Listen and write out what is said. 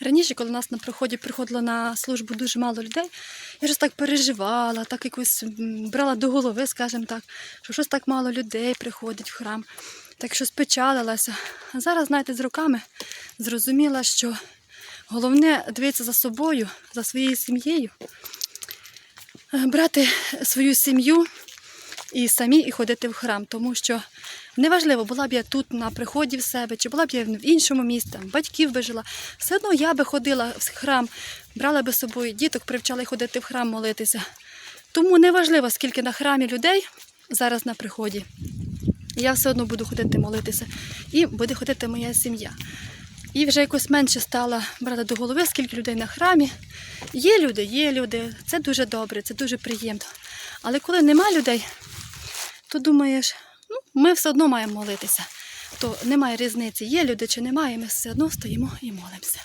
Раніше, коли нас на проході приходило на службу дуже мало людей, я щось так переживала, так якось брала до голови, скажімо так, що щось так мало людей приходить в храм. Так щось печалилася. А зараз, знаєте, з роками зрозуміла, що головне дивитися за собою, за своєю сім'єю, е, брати свою сім'ю і самі і ходити в храм, тому що неважливо, була б я тут на приході в себе, чи була б я в іншому місці, там, батьків би жила. Все одно я би ходила в храм, брала би з собою діток, привчала ходити в храм молитися. Тому неважливо, скільки на храмі людей зараз на приході. Я все одно буду ходити молитися, і буде ходити моя сім'я. І вже якось менше стала брати до голови, скільки людей на храмі. Є люди, є люди. Це дуже добре, це дуже приємно. Але коли нема людей, то думаєш, ну, ми все одно маємо молитися. То немає різниці, є люди чи немає, ми все одно стоїмо і молимося.